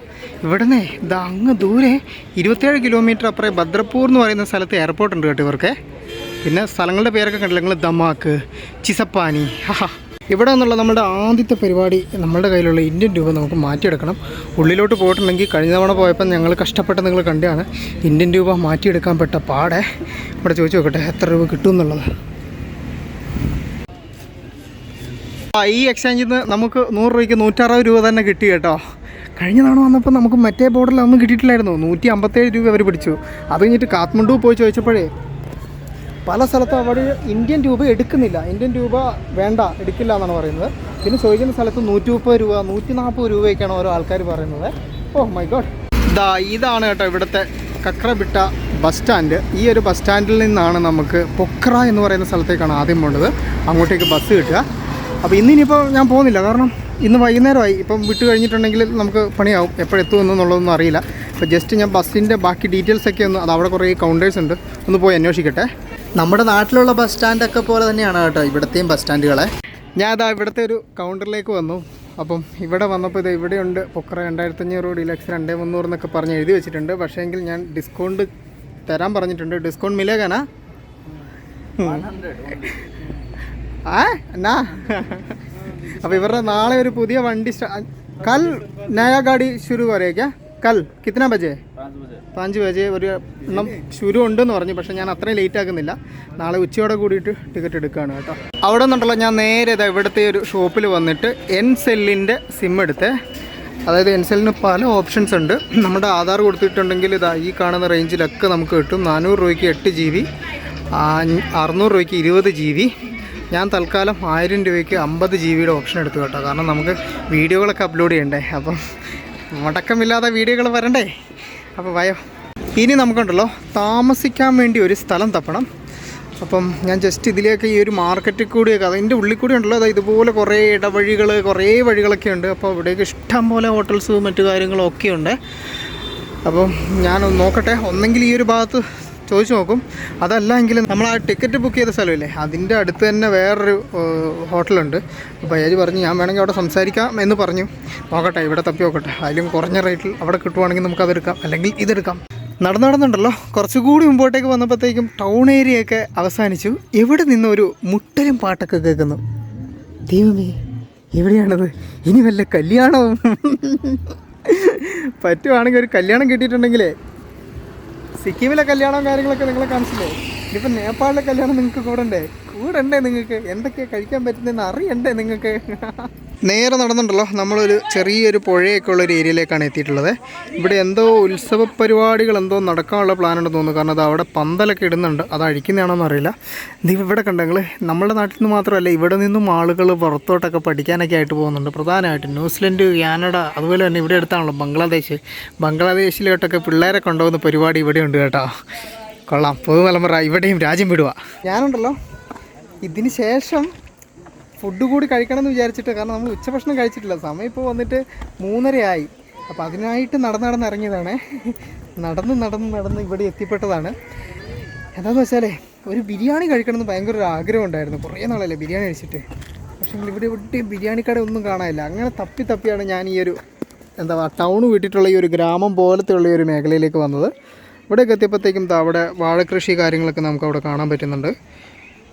ഇവിടുന്ന് ഇതാ അങ്ങ് ദൂരെ ഇരുപത്തേഴ് കിലോമീറ്റർ അപ്പുറം ഭദ്രപ്പൂർ എന്ന് പറയുന്ന സ്ഥലത്ത് എയർപോർട്ട് ഉണ്ട് കേട്ടോ ഇവർക്ക്. പിന്നെ സ്ഥലങ്ങളുടെ പേരൊക്കെ കണ്ടില്ല? നിങ്ങൾ ദമാക്ക് ചിസപ്പാനി ഹാ ഇവിടെ നിന്നുള്ള നമ്മുടെ ആദ്യത്തെ പരിപാടി നമ്മുടെ കയ്യിലുള്ള ഇന്ത്യൻ രൂപ നമുക്ക് മാറ്റിയെടുക്കണം. ഉള്ളിലോട്ട് പോയിട്ടുണ്ടെങ്കിൽ കഴിഞ്ഞ തവണ പോയപ്പോൾ ഞങ്ങൾ കഷ്ടപ്പെട്ട് നിങ്ങൾ കണ്ടാണ്. ഇന്ത്യൻ രൂപ മാറ്റിയെടുക്കാൻ പെട്ട പാടെ. ഇവിടെ ചോദിച്ചു നോക്കട്ടെ എത്ര രൂപ കിട്ടും എന്നുള്ളത്? ഈ എക്സ്ചേഞ്ചിൽ നിന്ന് നമുക്ക് നൂറ് രൂപയ്ക്ക് നൂറ്ററുപത് രൂപ തന്നെ കിട്ടി കേട്ടോ. കഴിഞ്ഞ തവണ വന്നപ്പോൾ നമുക്ക് മറ്റേ ബോർഡിൽ ഒന്നും കിട്ടിയിട്ടില്ലായിരുന്നു. നൂറ്റി അമ്പത്തേഴ് രൂപ അവർ പിടിച്ചു. അത് കഴിഞ്ഞിട്ട് കാത്മണ്ഡു പോയി ചോദിച്ചപ്പോഴേ പല സ്ഥലത്തും അവിടെ ഇന്ത്യൻ രൂപ എടുക്കുന്നില്ല. ഇന്ത്യൻ രൂപ വേണ്ട എടുക്കില്ല എന്നാണ് പറയുന്നത്. പിന്നെ ചോദിക്കുന്ന സ്ഥലത്ത് നൂറ്റി മുപ്പത് രൂപ നൂറ്റി നാൽപ്പത് രൂപയൊക്കെയാണ് ഓരോ ആൾക്കാർ പറയുന്നത്. ഓ മൈ ഗോഡ് ഇതാ ഇതാണ് കേട്ടോ ഇവിടുത്തെ കക്രബിട്ട ബസ് സ്റ്റാൻഡ് ഈ ഒരു ബസ് സ്റ്റാൻഡിൽ നിന്നാണ് നമുക്ക് പൊക്ര എന്ന് പറയുന്ന സ്ഥലത്തേക്കാണ് ആദ്യം പോകേണ്ടത് അങ്ങോട്ടേക്ക് ബസ് കിട്ടുക. അപ്പോൾ ഇന്നിനിപ്പോൾ ഞാൻ പോകുന്നില്ല. കാരണം ഇന്ന് വൈകുന്നേരമായി. ഇപ്പം വിട്ട് കഴിഞ്ഞിട്ടുണ്ടെങ്കിൽ നമുക്ക് പണിയാവും. എപ്പോഴെത്തുമെന്നുള്ളതൊന്നും അറിയില്ല. അപ്പോൾ ജസ്റ്റ് ഞാൻ ബസ്സിന്റെ ബാക്കി ഡീറ്റെയിൽസ് ഒക്കെ ഒന്ന് അത് അവിടെ കുറേ കൗണ്ടേഴ്സ് ഉണ്ട്. ഒന്ന് പോയി അന്വേഷിക്കട്ടെ. നമ്മുടെ നാട്ടിലുള്ള ബസ് സ്റ്റാൻഡൊക്കെ പോലെ തന്നെയാണ് കേട്ടോ ഇവിടുത്തെയും ബസ് സ്റ്റാൻഡുകളെ ഞാൻ അതാ ഇവിടുത്തെ ഒരു കൗണ്ടറിലേക്ക് വന്നു. അപ്പം ഇവിടെ വന്നപ്പോൾ ഇത് ഇവിടെയുണ്ട് പൊക്കറ രണ്ടായിരത്തഞ്ഞൂറ് ഡിലക്സ് രണ്ടേ മുന്നൂറ് എന്നൊക്കെ പറഞ്ഞ് എഴുതി വെച്ചിട്ടുണ്ട്. പക്ഷേ എങ്കിൽ ഞാൻ ഡിസ്കൗണ്ട് തരാൻ പറഞ്ഞിട്ടുണ്ട്. ഡിസ്കൗണ്ട് മിലേഗാനാ ആ എന്നാ അപ്പോൾ ഇവരുടെ നാളെ ഒരു പുതിയ വണ്ടി കൽ നയ ഗാഡി ശുരു കരേക്കാ കൽ കിത്തന ബജേ? പാഞ്ച് ബജേ. ഒരു എണ്ണം ശുരു ഉണ്ടെന്ന് പറഞ്ഞു പക്ഷെ ഞാൻ അത്രയും ലേറ്റ് ആക്കുന്നില്ല. നാളെ ഉച്ചയോടെ കൂടിയിട്ട് ടിക്കറ്റ് എടുക്കുകയാണ് കേട്ടോ. അവിടെ നിന്നുണ്ടല്ലോ ഞാൻ നേരെ ഇവിടുത്തെ ഒരു ഷോപ്പിൽ വന്നിട്ട് എൻ സെല്ലിന്റെ സിം എടുത്ത്. അതായത് എൻ സെല്ലിന് പല ഓപ്ഷൻസ് ഉണ്ട്. നമ്മുടെ ആധാർ കൊടുത്തിട്ടുണ്ടെങ്കിൽ ഇതാ ഈ കാണുന്ന റേഞ്ചിലൊക്കെ നമുക്ക് കിട്ടും. നാനൂറ് രൂപയ്ക്ക് എട്ട് ജി ബി അറുന്നൂറ് രൂപയ്ക്ക് ഇരുപത് ജി ബി ഞാൻ തൽക്കാലം ആയിരം രൂപയ്ക്ക് അമ്പത് ജി ബിയുടെ ഓപ്ഷൻ എടുത്തു കേട്ടോ. കാരണം നമുക്ക് വീഡിയോകളൊക്കെ അപ്ലോഡ് ചെയ്യണ്ടേ? അപ്പം മുടക്കമില്ലാതെ വീഡിയോകൾ വരണ്ടേ? അപ്പോൾ വയോ. ഇനി നമുക്കുണ്ടല്ലോ താമസിക്കാൻ വേണ്ടി ഒരു സ്ഥലം തപ്പണം. അപ്പം ഞാൻ ജസ്റ്റ് ഇതിലേക്ക് ഈ ഒരു മാർക്കറ്റിൽ കൂടിയൊക്കെ അതിന്റെ ഉള്ളിൽ കൂടി ഉണ്ടല്ലോ അത് ഇതുപോലെ കുറേ ഇടവഴികൾ കുറേ വഴികളൊക്കെ ഉണ്ട്. അപ്പോൾ ഇവിടേക്ക് ഇഷ്ടം പോലെ ഹോട്ടൽസ് മറ്റു കാര്യങ്ങളും ഒക്കെ ഉണ്ട്. അപ്പം ഞാൻ നോക്കട്ടെ ഒന്നെങ്കിൽ ഈ ഒരു ഭാഗത്ത് ചോദിച്ചു നോക്കും. അതല്ല എങ്കിൽ നമ്മൾ ആ ടിക്കറ്റ് ബുക്ക് ചെയ്ത സ്ഥലമില്ലേ? അതിന്റെ അടുത്ത് തന്നെ വേറൊരു ഹോട്ടലുണ്ട്. അപ്പോൾ ഏജ് പറഞ്ഞു ഞാൻ വേണമെങ്കിൽ അവിടെ സംസാരിക്കാം എന്ന് പറഞ്ഞു. നോക്കട്ടെ ഇവിടെ തപ്പി നോക്കട്ടെ. അതിലും കുറഞ്ഞ റേറ്റിൽ അവിടെ കിട്ടുവാണെങ്കിൽ നമുക്ക് അതെടുക്കാം. അല്ലെങ്കിൽ ഇതെടുക്കാം. നടന്നു നടന്നുണ്ടല്ലോ. കുറച്ചുകൂടി മുമ്പോട്ടേക്ക് വന്നപ്പോഴത്തേക്കും ടൗൺ ഏരിയയൊക്കെ അവസാനിച്ചു. എവിടെ നിന്ന് ഒരു മുട്ടലും പാട്ടൊക്കെ കേൾക്കുന്നു. ദൈവമേ എവിടെയാണത്? ഇനി വല്ല കല്യാണവും? പറ്റുവാണെങ്കിൽ ഒരു കല്യാണം കിട്ടിയിട്ടുണ്ടെങ്കിലേ സിക്കിമിലെ കല്യാണം കാര്യങ്ങളൊക്കെ നിങ്ങളെ കാണിച്ചില്ലേ? ഇനിയിപ്പോൾ നേപ്പാളിലെ കല്യാണം നിങ്ങൾക്ക് കൂടണ്ടേ? കൂടണ്ടേ നിങ്ങൾക്ക് എന്തൊക്കെയാണ് കഴിക്കാൻ പറ്റുന്നതെന്ന് അറിയണ്ടേ നിങ്ങൾക്ക് നേരെ നടന്നുണ്ടല്ലോ നമ്മളൊരു ചെറിയൊരു പുഴയൊക്കെ ഉള്ള ഒരു ഏരിയയിലേക്കാണ് എത്തിയിട്ടുള്ളത്. ഇവിടെ എന്തോ ഉത്സവ പരിപാടികൾ എന്തോ നടക്കാനുള്ള പ്ലാൻ ഉണ്ടെന്ന് തോന്നുന്നു. കാരണം അത് അവിടെ പന്തലൊക്കെ ഇടുന്നുണ്ട്. അത് അഴിക്കുന്നതാണോന്ന് അറിയില്ല. ഇവിടെ കണ്ടെങ്കിൽ നമ്മുടെ നാട്ടിൽ നിന്ന് മാത്രമല്ല ഇവിടെ നിന്നും ആളുകൾ പുറത്തോട്ടൊക്കെ പഠിക്കാനൊക്കെ ആയിട്ട് പോകുന്നുണ്ട്. പ്രധാനമായിട്ടും ന്യൂസിലൻഡ് കാനഡ അതുപോലെ തന്നെ ഇവിടെ അടുത്താണല്ലോ ബംഗ്ലാദേശ്. ബംഗ്ലാദേശിലോട്ടൊക്കെ പിള്ളേരെ കൊണ്ടുപോകുന്ന പരിപാടി ഇവിടെ ഉണ്ട് കേട്ടോ. കൊള്ളാം. പൊതുതലമുറ ഇവിടെയും രാജ്യം വിടുക ഞാനുണ്ടല്ലോ. ഇതിന് ശേഷം ഫുഡ് കൂടി കഴിക്കണം എന്ന് വിചാരിച്ചിട്ട് കാരണം നമ്മൾ ഉച്ചഭക്ഷണം കഴിച്ചിട്ടില്ല. സമയം ഇപ്പോൾ വന്നിട്ട് മൂന്നരയായി. അപ്പോൾ അതിനായിട്ട് നടന്ന് നടന്ന് ഇറങ്ങിയതാണ്. നടന്ന് നടന്ന് നടന്ന് ഇവിടെ എത്തിപ്പെട്ടതാണ്. എന്താണെന്ന് വെച്ചാലേ ഒരു ബിരിയാണി കഴിക്കണമെന്ന് ഭയങ്കര ഒരു ആഗ്രഹം ഉണ്ടായിരുന്നു. കുറേ നാളല്ലേ ബിരിയാണി കഴിച്ചിട്ട്. പക്ഷേ ഇവിടെ ഇവിടെ ബിരിയാണി കട ഒന്നും കാണാനില്ല. അങ്ങനെ തപ്പി തപ്പിയാണ് ഞാൻ ഈ ഒരു എന്താ പറയുക ടൗൺ വിട്ടിട്ടുള്ള ഈ ഒരു ഗ്രാമം പോലത്തെ ഉള്ള ഈ ഒരു മേഖലയിലേക്ക് വന്നത്. ഇവിടെയൊക്കെ എത്തിയപ്പോഴത്തേക്കും അവിടെ വാഴക്കൃഷി കാര്യങ്ങളൊക്കെ നമുക്ക് അവിടെ കാണാൻ പറ്റുന്നുണ്ട്.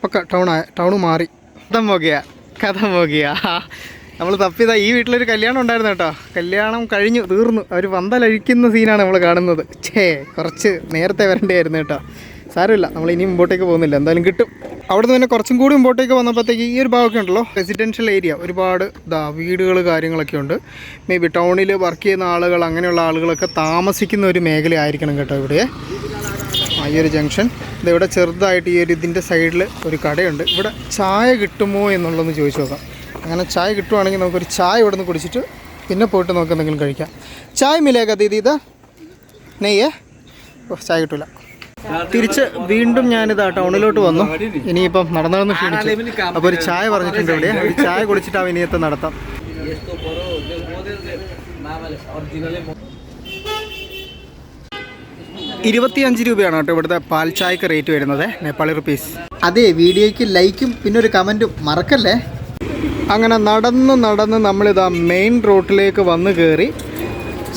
ഒക്കെ ടൗൺ ടൗൺ മാറി. കഥം പോകിയ കഥം പോകിയ നമ്മൾ തപ്പിയതാ. ഈ വീട്ടിലൊരു കല്യാണം ഉണ്ടായിരുന്നു കേട്ടോ. കല്യാണം കഴിഞ്ഞു തീർന്നു. അവർ വന്തലഴിക്കുന്ന സീനാണ് നമ്മൾ കാണുന്നത്. ഛേ കുറച്ച് നേരത്തെ വരേണ്ടിയായിരുന്നു കേട്ടോ. സാരമില്ല. നമ്മൾ ഇനി മുമ്പോട്ടേക്ക് പോകുന്നില്ല. എന്തായാലും കിട്ടും. അവിടുന്ന് തന്നെ കുറച്ചും കൂടി മുമ്പോട്ടേക്ക് വന്നപ്പോഴത്തേക്ക് ഈ ഒരു ഭാഗമൊക്കെ ഉണ്ടല്ലോ. റെസിഡൻഷ്യൽ ഏരിയ ഒരുപാട് ഇതാ വീടുകൾ കാര്യങ്ങളൊക്കെ ഉണ്ട്. മേ ബി ടൗണിൽ വർക്ക് ചെയ്യുന്ന ആളുകൾ അങ്ങനെയുള്ള ആളുകളൊക്കെ താമസിക്കുന്ന ഒരു മേഖലയായിരിക്കണം കേട്ടോ ഇവിടെ. ഈ ഒരു ജംഗ്ഷൻ. ഇതിവിടെ ചെറുതായിട്ട് ഈ ഒരു ഇതിന്റെ സൈഡിൽ ഒരു കടയുണ്ട്. ഇവിടെ ചായ കിട്ടുമോ എന്നുള്ളതെന്ന് ചോദിച്ചു നോക്കാം. അങ്ങനെ ചായ കിട്ടുവാണെങ്കിൽ നമുക്കൊരു ചായ ഇവിടെ നിന്ന് കുടിച്ചിട്ട് പിന്നെ പോയിട്ട് നമുക്ക് എന്തെങ്കിലും കഴിക്കാം. ചായ മിലേക്കാ ദീദി ഇതാ നെയ്യേ. ചായ കിട്ടില്ല തിരിച്ച് വീണ്ടും ഞാനിതാ ടൗണിലോട്ട് വന്നു. ഇനിയിപ്പം നടന്നു നടന്ന് ക്ഷീണിച്ചു. അപ്പോൾ ഒരു ചായ പറഞ്ഞിട്ടുണ്ട് ഇവിടെ. ഒരു ചായ കുടിച്ചിട്ട് ആ നടത്താം. ഇരുപത്തിയഞ്ച് രൂപയാണ് കേട്ടോ ഇവിടുത്തെ പാൽ ചായക്ക് റേറ്റ് വരുന്നത്. നേപ്പാളി റുപ്പീസ് അതെ വീഡിയോയ്ക്ക് ലൈക്കും പിന്നെ ഒരു കമന്റും മറക്കല്ലേ? അങ്ങനെ നടന്ന് നടന്ന് നമ്മളിതാ മെയിൻ റോഡിലേക്ക് വന്ന് കയറി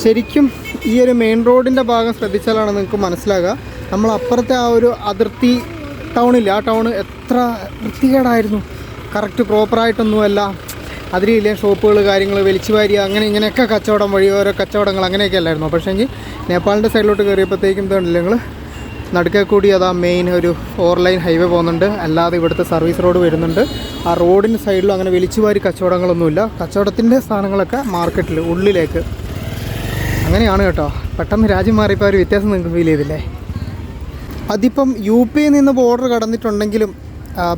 ശരിക്കും ഈ ഒരു മെയിൻ റോഡിന്റെ ഭാഗം ശ്രദ്ധിച്ചാലാണ് നിങ്ങൾക്ക് മനസ്സിലാകുക. നമ്മൾ അപ്പുറത്തെ ആ ഒരു അതിർത്തി ടൗണില്ല ആ ടൗൺ എത്ര വൃത്തികേടായിരുന്നു. കറക്റ്റ് പ്രോപ്പറായിട്ടൊന്നുമല്ല അതിലില്ല ഷോപ്പുകൾ കാര്യങ്ങൾ വലിച്ചുവാരി അങ്ങനെ ഇങ്ങനെയൊക്കെ കച്ചവടം വഴി ഓരോ കച്ചവടങ്ങൾ അങ്ങനെയൊക്കെ അല്ലായിരുന്നു. പക്ഷേ എങ്കിൽ നേപ്പാളിന്റെ സൈഡിലോട്ട് കയറിയപ്പോഴത്തേക്കും ഇതുണ്ടല്ലോ നിങ്ങൾ നടുക്കെ കൂടി അതാ മെയിൻ ഒരു ഫോർ ലൈൻ ഹൈവേ പോകുന്നുണ്ട്. അല്ലാതെ ഇവിടുത്തെ സർവീസ് റോഡ് വരുന്നുണ്ട്. ആ റോഡിന്റെ സൈഡിലും അങ്ങനെ വലിച്ചുവാരി കച്ചവടങ്ങളൊന്നുമില്ല. കച്ചവടത്തിന്റെ സാധനങ്ങളൊക്കെ മാർക്കറ്റിൽ ഉള്ളിലേക്ക്. അങ്ങനെയാണ് കേട്ടോ. പെട്ടെന്ന് രാജ്യം മാറിയപ്പോൾ ഒരു വ്യത്യാസം നിങ്ങൾക്ക് ഫീൽ ചെയ്തില്ലേ? അതിപ്പം യു പിയിൽ നിന്ന് ബോർഡർ കടന്നിട്ടുണ്ടെങ്കിലും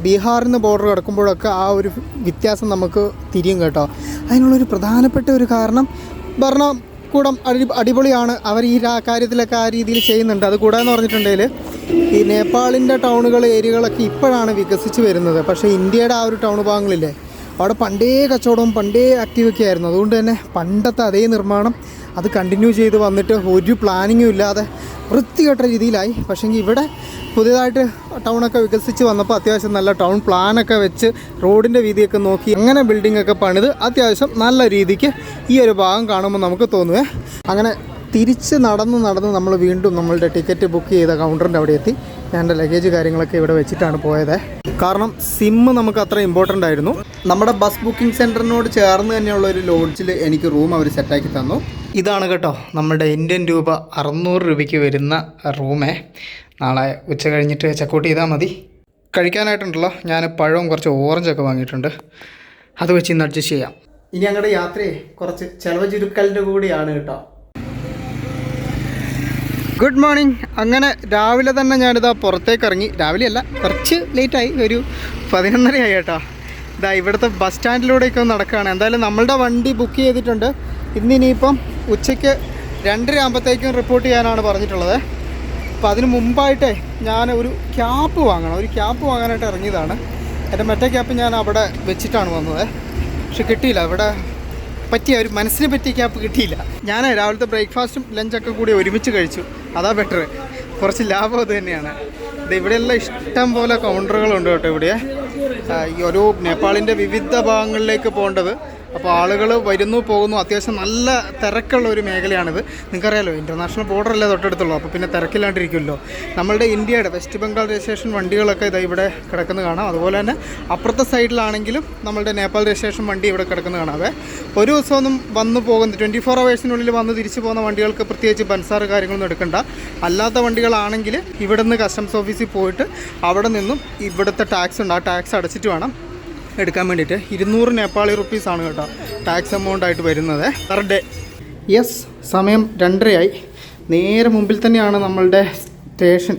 ബീഹാറിൽ നിന്ന് ബോർഡർ കിടക്കുമ്പോഴൊക്കെ ആ ഒരു വ്യത്യാസം നമുക്ക് തിരിയും കേട്ടോ. അതിനുള്ളൊരു പ്രധാനപ്പെട്ട ഒരു കാരണം ഭരണകൂടം അടി അടിപൊളിയാണ്. അവർ ഈ കാര്യത്തിലൊക്കെ ആ രീതിയിൽ ചെയ്യുന്നുണ്ട്. അത് കൂടാന്ന് പറഞ്ഞിട്ടുണ്ടെങ്കിൽ ഈ നേപ്പാളിന്റെ ടൗണുകൾ ഏരിയകളൊക്കെ ഇപ്പോഴാണ് വികസിച്ച് വരുന്നത്. പക്ഷേ ഇന്ത്യയുടെ ആ ഒരു ടൗൺ ഭാഗങ്ങളില്ലേ അവിടെ പണ്ടേ കച്ചവടവും പണ്ടേ ആക്റ്റീവൊക്കെ ആയിരുന്നു. അതുകൊണ്ട് തന്നെ പണ്ടത്തെ അതേ നിർമ്മാണം അത് കണ്ടിന്യൂ ചെയ്ത് വന്നിട്ട് ഒരു പ്ലാനിങ്ങും ഇല്ലാതെ വൃത്തികെട്ട രീതിയിലായി. പക്ഷേങ്കിൽ ഇവിടെ പുതിയതായിട്ട് ടൗണൊക്കെ വികസിച്ച് വന്നപ്പോൾ അത്യാവശ്യം നല്ല ടൗൺ പ്ലാനൊക്കെ വെച്ച് റോഡിന്റെ വീതിയൊക്കെ നോക്കി അങ്ങനെ ബിൽഡിംഗ് ഒക്കെ പണിത് അത്യാവശ്യം നല്ല രീതിക്ക് ഈ ഒരു ഭാഗം കാണുമ്പോൾ നമുക്ക് തോന്നുവേ. അങ്ങനെ തിരിച്ച് നടന്ന് നടന്ന് നമ്മൾ വീണ്ടും നമ്മളുടെ ടിക്കറ്റ് ബുക്ക് ചെയ്ത കൗണ്ടറിന്റെ അവിടെ എത്തി. ഞാൻ എന്റെ ലഗേജ് കാര്യങ്ങളൊക്കെ ഇവിടെ വെച്ചിട്ടാണ് പോയത്. കാരണം സിമ്മ് നമുക്ക് അത്ര ഇമ്പോർട്ടന്റ് ആയിരുന്നു. നമ്മുടെ ബസ് ബുക്കിംഗ് സെന്ററിനോട് ചേർന്ന് തന്നെയുള്ള ഒരു ലോഡ്ജിൽ എനിക്ക് റൂം അവർ സെറ്റാക്കി തന്നു. ഇതാണ് കേട്ടോ നമ്മുടെ ഇന്ത്യൻ രൂപ അറുന്നൂറ് രൂപയ്ക്ക് വരുന്ന റൂമേ. നാളെ ഉച്ച കഴിഞ്ഞിട്ട് ചെക്കൗട്ട് ചെയ്താൽ മതി. കഴിക്കാനായിട്ടുണ്ടല്ലോ. ഞാൻ പഴവും കുറച്ച് ഓറഞ്ചൊക്കെ വാങ്ങിയിട്ടുണ്ട്. അത് വെച്ച് ഇന്ന് അഡ്ജസ്റ്റ് ചെയ്യാം. ഇനി ഞങ്ങളുടെ യാത്രയെ കുറച്ച് ചെലവ് ചുരുക്കലിന്റെ കൂടിയാണ് കേട്ടോ. ഗുഡ് മോർണിംഗ് അങ്ങനെ രാവിലെ തന്നെ ഞാനിതാ പുറത്തേക്ക് ഇറങ്ങി. രാവിലെയല്ല കുറച്ച് ലേറ്റായി ഒരു പതിനൊന്നരയായി കേട്ടോ. ഇതാ ഇവിടുത്തെ ബസ് സ്റ്റാൻഡിലൂടെയൊക്കെ ഒന്ന് നടക്കുകയാണ് എന്തായാലും നമ്മളുടെ വണ്ടി ബുക്ക് ചെയ്തിട്ടുണ്ട്. ഇന്ന് ഇനിയിപ്പം ഉച്ചയ്ക്ക് രണ്ടര ആകുമ്പോഴത്തേക്കും റിപ്പോർട്ട് ചെയ്യാനാണ് പറഞ്ഞിട്ടുള്ളത്. അപ്പോൾ അതിന് മുമ്പായിട്ടേ ഞാൻ ഒരു ക്യാപ്പ് വാങ്ങണം. ഒരു ക്യാപ്പ് വാങ്ങാനായിട്ട് ഇറങ്ങിയതാണ്. എന്റെ മറ്റേ ക്യാപ്പ് ഞാൻ അവിടെ വെച്ചിട്ടാണ് വന്നത്. പക്ഷെ കിട്ടിയില്ല. അവിടെ പറ്റിയ ഒരു മനസ്സിന് പറ്റിയ ക്യാപ്പ് കിട്ടിയില്ല. ഞാൻ രാവിലത്തെ ബ്രേക്ക്ഫാസ്റ്റും ലഞ്ചൊക്കെ കൂടി ഒരുമിച്ച് കഴിച്ചു. അതാ ബെറ്റർ കുറച്ച് ലാഭം അത് തന്നെയാണ്. ഇത് ഇവിടെയെല്ലാം ഇഷ്ടം പോലെ കൗണ്ടറുകളുണ്ട് കേട്ടോ ഇവിടെ. ഈ ഒരു നേപ്പാളിന്റെ വിവിധ ഭാഗങ്ങളിലേക്ക് പോകേണ്ടത് അപ്പോൾ ആളുകൾ വരുന്നു പോകുന്നു. അത്യാവശ്യം നല്ല തിരക്കുള്ള ഒരു മേഖലയാണിത്. നിങ്ങൾക്കറിയാലോ ഇന്റർനാഷണൽ ബോർഡർ അല്ലേ തൊട്ടടുത്തുള്ളൂ. അപ്പോൾ പിന്നെ തിരക്കില്ലാണ്ടിരിക്കുമല്ലോ. നമ്മളുടെ ഇന്ത്യയുടെ വെസ്റ്റ് ബംഗാൾ രജിസ്ട്രേഷൻ വണ്ടികളൊക്കെ ഇതാ ഇവിടെ കിടക്കുന്നത് കാണാം. അതുപോലെ തന്നെ അപ്പുറത്തെ സൈഡിലാണെങ്കിലും നമ്മളുടെ നേപ്പാൾ രജിസ്ട്രേഷൻ വണ്ടി ഇവിടെ കിടക്കുന്നത് കാണാവേ ഒരു ദിവസമൊന്നും വന്ന് പോകുന്ന ട്വന്റി ഫോർ അവേഴ്സിനുള്ളിൽ വന്ന് തിരിച്ചു പോകുന്ന വണ്ടികൾക്ക് പ്രത്യേകിച്ച് ബൻസാർ കാര്യങ്ങളൊന്നും എടുക്കണ്ട. അല്ലാത്ത വണ്ടികളാണെങ്കിൽ ഇവിടെ നിന്ന് കസ്റ്റംസ് ഓഫീസിൽ പോയിട്ട് അവിടെ നിന്നും ഇവിടുത്തെ ടാക്സ് ഉണ്ട്. ആ ടാക്സ് അടച്ചിട്ട് വേണം എടുക്കാൻ വേണ്ടിയിട്ട് ഇരുന്നൂറ് നേപ്പാളി റുപ്പീസ് ആണ് കേട്ടോ ടാക്സ് എമൗണ്ട് ആയിട്ട് വരുന്നത് പെർ ഡേ യെസ് സമയം രണ്ടരയായി നേരെ മുമ്പിൽ തന്നെയാണ് നമ്മളുടെ സ്റ്റേഷൻ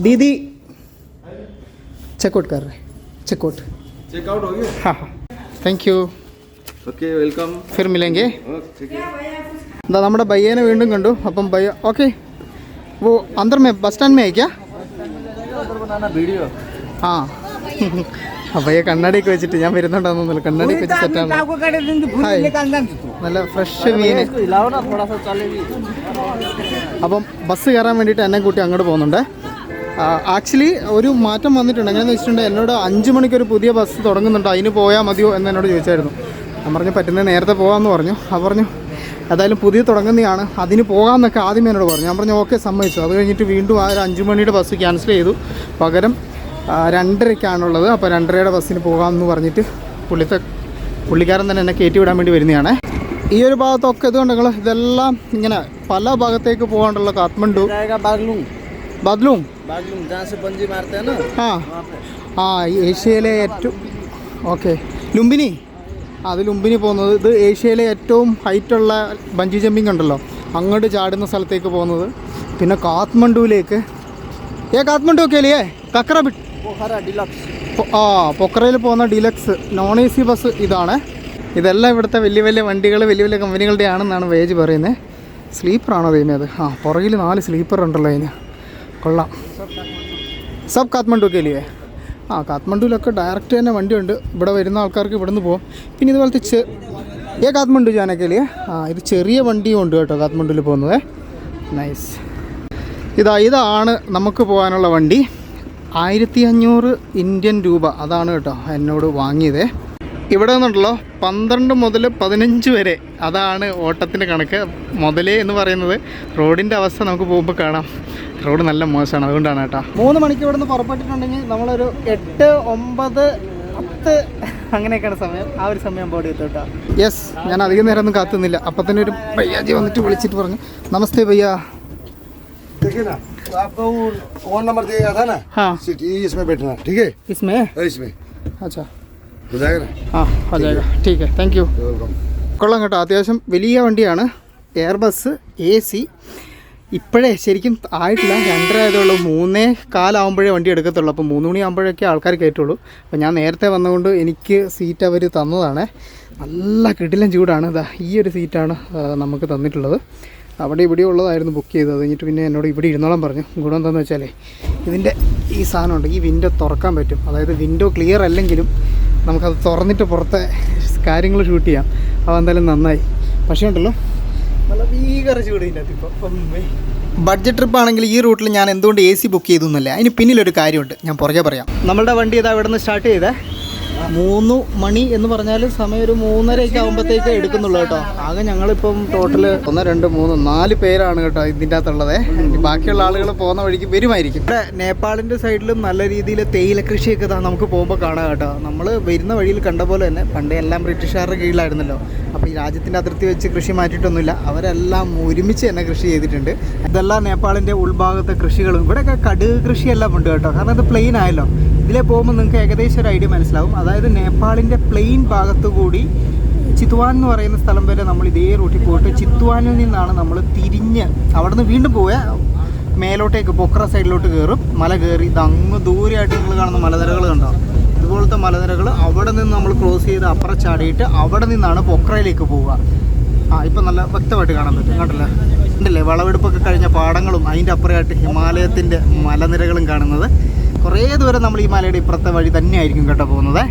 ദീദി ചെക്കൗട്ട് കയറേ ചെക്കൗട്ട് चेकआउट हो गया हाँ हाँ താങ്ക് യു ओके वेलकम ഫിർ മിലെങ്കെ ठीक है എന്താ നമ്മുടെ ബയ്യേനെ വീണ്ടും കണ്ടു അപ്പം ബയ്യ ഓക്കെ वो अंदर में बस स्टैंड में है क्या बनाना അപ്പൊ ഈ കണ്ണാടിയൊക്കെ വെച്ചിട്ട് ഞാൻ വരുന്നുണ്ടോന്നു കണ്ണാടിയൊക്കെ വെച്ച് നല്ല ഫ്രഷ് മീൻ അപ്പം ബസ് കയറാൻ വേണ്ടിയിട്ട് എന്നെ കൂട്ടി അങ്ങോട്ട് പോകുന്നുണ്ട്. ആക്ച്വലി ഒരു മാറ്റം വന്നിട്ടുണ്ട്. എങ്ങനെയാണെന്ന് വെച്ചിട്ടുണ്ടെങ്കിൽ എന്നോട് അഞ്ച് മണിക്ക് ഒരു പുതിയ ബസ് തുടങ്ങുന്നുണ്ട്. അതിന് പോയാൽ മതിയോ എന്ന് എന്നോട് ചോദിച്ചായിരുന്നു. ഞാൻ പറഞ്ഞു പറ്റുന്നത് നേരത്തെ പോകാമെന്ന് പറഞ്ഞു. അത് പറഞ്ഞു ഏതായാലും പുതിയ തുടങ്ങുന്നതാണ്. അതിന് പോകാമെന്നൊക്കെ ആദ്യം എന്നോട് പറഞ്ഞു. ഞാൻ പറഞ്ഞു ഓക്കെ സമ്മതിച്ചു. അത് കഴിഞ്ഞിട്ട് വീണ്ടും ആ ഒരു അഞ്ച് മണിയുടെ ബസ് ക്യാൻസൽ ചെയ്തു. പകരം രണ്ടരയ്ക്കാണുള്ളത്. അപ്പോൾ രണ്ടരയുടെ ബസ്സിന് പോകാമെന്ന് പറഞ്ഞിട്ട് പുള്ളിത്തെ പുള്ളിക്കാരൻ തന്നെ എന്നെ കയറ്റി വിടാൻ വേണ്ടി വരുന്നതാണ്. ഈ ഒരു ഭാഗത്തൊക്കെ ഇതുകൊണ്ട് ഇതെല്ലാം ഇങ്ങനെ പല ഭാഗത്തേക്ക് പോകാനുള്ള കാത്മണ്ഡു ബദ്ലൂം ആ. ആ ഏഷ്യയിലെ ഏറ്റവും ഓക്കെ. ലുംബിനി? അത് ലുംബിനി പോകുന്നത്. ഇത് ഏഷ്യയിലെ ഏറ്റവും ഹൈറ്റുള്ള ബഞ്ചി ജമ്പിങ് ഉണ്ടല്ലോ. അങ്ങോട്ട് ചാടുന്ന സ്ഥലത്തേക്ക് പോകുന്നത്. പിന്നെ കാത്മണ്ഡുവിലേക്ക് ഏ കാത്മണ്ഡു ഒക്കെ അല്ലേ? കക്കറ ബിട്ട് ആ പൊക്കറയിൽ പോകുന്ന deluxe non A C bus ഇതാണ്. ഇതെല്ലാം ഇവിടുത്തെ വലിയ വലിയ വണ്ടികൾ വലിയ വലിയ കമ്പനികളുടെ ആണെന്നാണ് വേജ് പറയുന്നത് സ്ലീപ്പറാണോ ദൈവമേ അത്? ആ പുറകിൽ നാല് സ്ലീപ്പർ ഉണ്ടല്ലോ അതിന്. കൊള്ളാം. സബ് കാത്മണ്ഡു ഇല്ലേ ആ കാത്മണ്ഡുവിലൊക്കെ ഡയറക്റ്റ് തന്നെ വണ്ടിയുണ്ട്. ഇവിടെ വരുന്ന ആൾക്കാർക്ക് ഇവിടെ നിന്ന് പോകും പിന്നെ ഇതുപോലത്തെ ചെ ഏ കാത്മണ്ഡു ജാനൊക്കെ ഇല്ലേ ആ ഇത് ചെറിയ വണ്ടിയും ഉണ്ട് കേട്ടോ കാത്മണ്ഡുവിൽ പോകുന്നത്. നൈസ് ഇതാ ഇതാണ് നമുക്ക് പോകാനുള്ള വണ്ടി. ആയിരത്തി അഞ്ഞൂറ് ഇന്ത്യൻ രൂപ. അതാണ് കേട്ടോ എന്നോട് വാങ്ങിയത്. ഇവിടെ നിന്നുണ്ടല്ലോ പന്ത്രണ്ട് മുതൽ പതിനഞ്ച് വരെ. അതാണ് ഓട്ടത്തിന്റെ കണക്ക്. മുതലേ എന്ന് പറയുന്നത് റോഡിന്റെ അവസ്ഥ നമുക്ക് പോകുമ്പോൾ കാണാം. റോഡ് നല്ല മോശമാണ് അതുകൊണ്ടാണ് കേട്ടോ. മൂന്ന് മണിക്ക് ഇവിടെ നിന്ന് പുറപ്പെട്ടിട്ടുണ്ടെങ്കിൽ നമ്മളൊരു എട്ട് ഒമ്പത് പത്ത് അങ്ങനെയൊക്കെയാണ് സമയം. ആ ഒരു സമയം പോടി എത്തും കേട്ടോ. യെസ് ഞാൻ അധികം നേരം ഒന്നും കാത്തുന്നില്ല അപ്പം തന്നെ ഒരു പയ്യാജി വന്നിട്ട് വിളിച്ചിട്ട് പറഞ്ഞു നമസ്തേ പയ്യാ. तो आपको वो फोन नंबर दिया था ना हाँ सीट ये इसमें बैठना ठीक है इसमें और इसमें अच्छा हो जाएगा ना ആ ആ ജായക ടീക്ക് താങ്ക് യു वेलकम കൊള്ളാം കേട്ടോ അത്യാവശ്യം വലിയ വണ്ടിയാണ് എയർ ബസ് എ സി ഇപ്പോഴേ ശരിക്കും ആയിട്ടില്ല രണ്ടര ആയതുള്ളൂ മൂന്നേ കാലാവുമ്പോഴേ വണ്ടി എടുക്കത്തുള്ളൂ അപ്പോൾ മൂന്ന് മണിയാകുമ്പോഴൊക്കെ ആൾക്കാർ കയറ്റുള്ളൂ അപ്പോൾ ഞാൻ നേരത്തെ വന്നതുകൊണ്ട് എനിക്ക് സീറ്റ് അവർ തന്നതാണ് നല്ല കിടിലൻ ചൂടാണ് ഇതാ ഈ ഒരു സീറ്റാണ് ആ, നമുക്ക് തന്നിട്ടുള്ളത് അവിടെ ഇവിടെ ഉള്ളതായിരുന്നു ബുക്ക് ചെയ്തത്. കഴിഞ്ഞിട്ട് പിന്നെ എന്നോട് ഇവിടെ ഇരുന്നോളം പറഞ്ഞു. ഗുണം എന്താണെന്ന് വെച്ചാലേ ഇതിന്റെ ഈ സാധനമുണ്ട്. ഈ വിൻഡോ തുറക്കാൻ പറ്റും. അതായത് വിൻഡോ ക്ലിയർ അല്ലെങ്കിലും നമുക്കത് തുറന്നിട്ട് പുറത്തെ കാര്യങ്ങൾ ഷൂട്ട് ചെയ്യാം. അപ്പോൾ എന്തായാലും നന്നായി. പക്ഷേ ഉണ്ടല്ലോ നല്ല ഭീകര ചൂട് ഇപ്പോൾ ബഡ്ജറ്റ് ട്രിപ്പ് ആണെങ്കിൽ ഈ റൂട്ടിൽ ഞാൻ എന്തുകൊണ്ട് എ സി ബുക്ക് ചെയ്തു എന്നല്ല? അതിന് പിന്നിലൊരു കാര്യമുണ്ട്. ഞാൻ പുറകെ പറയാം. നമ്മളുടെ വണ്ടി ഇതാ ഇവിടെ നിന്ന് സ്റ്റാർട്ട് ചെയ്തേ. മൂന്ന് മണി എന്ന് പറഞ്ഞാൽ സമയം ഒരു മൂന്നരയൊക്കെ ആകുമ്പോഴത്തേക്ക് എടുക്കുന്നുള്ളൂ കേട്ടോ. ആകെ ഞങ്ങളിപ്പം ടോട്ടൽ ഒന്ന് രണ്ട് മൂന്ന് നാല് പേരാണ് കേട്ടോ ഇതിന്റെ അകത്തുള്ളത്. ബാക്കിയുള്ള ആളുകൾ പോകുന്ന വഴിക്ക് വരുമായിരിക്കും. ഇവിടെ നേപ്പാളിന്റെ സൈഡിലും നല്ല രീതിയിൽ തേയില കൃഷിയൊക്കെ നമുക്ക് പോകുമ്പോൾ കാണാം കേട്ടോ. നമ്മൾ വരുന്ന വഴിയിൽ കണ്ട പോലെ തന്നെ പണ്ടേ എല്ലാം ബ്രിട്ടീഷുകാരുടെ കീഴിലായിരുന്നല്ലോ. അപ്പോൾ ഈ രാജ്യത്തിന്റെ അതിർത്തി വെച്ച് കൃഷി മാറ്റിയിട്ടൊന്നുമില്ല. അവരെല്ലാം ഒരുമിച്ച് തന്നെ കൃഷി ചെയ്തിട്ടുണ്ട്. ഇതെല്ലാം നേപ്പാളിന്റെ ഉൾഭാഗത്തെ കൃഷികളും ഇവിടെയൊക്കെ കടുക് കൃഷിയെല്ലാം ഉണ്ട് കേട്ടോ. കാരണം അത് പ്ലെയിൻ ആയല്ലോ. ഇതിലെ പോകുമ്പോൾ നിങ്ങൾക്ക് ഏകദേശം ഒരു ഐഡിയ മനസ്സിലാവും. അതായത് നേപ്പാളിന്റെ പ്ലെയിൻ ഭാഗത്തു കൂടി ചിത്വാൻ എന്ന് പറയുന്ന സ്ഥലം വരെ നമ്മൾ ഇതേ റൂട്ടിൽ പോയിട്ട് ചിത്വാനിൽ നിന്നാണ് നമ്മൾ തിരിഞ്ഞ് അവിടെ നിന്ന് വീണ്ടും പോവുക മേലോട്ടേക്ക് പൊക്ര സൈഡിലോട്ട് കയറും. മല കയറി ഇത് അങ്ങ് ദൂരെയായിട്ട് നിങ്ങൾ കാണുന്ന മലനിരകൾ അവിടെ നിന്ന് നമ്മൾ ക്രോസ് ചെയ്ത് അപ്പുറം ചാടിയിട്ട് അവിടെ നിന്നാണ് പൊക്രയിലേക്ക് പോവുക. ആ ഇപ്പം നല്ല വ്യക്തമായിട്ട് കാണാൻ പറ്റും. കണ്ടല്ലേ? ഉണ്ടല്ലേ വളവെടുപ്പൊക്കെ കഴിഞ്ഞ പാടങ്ങളും അതിന്റെ അപ്പുറമായിട്ട് ഹിമാലയത്തിന്റെ മലനിരകളും കാണുന്നത്. കുറേ ദൂരം നമ്മൾ ഈ ഇപ്പുറത്തെ വഴി തന്നെയായിരിക്കും കേട്ടോ പോകുന്നത്.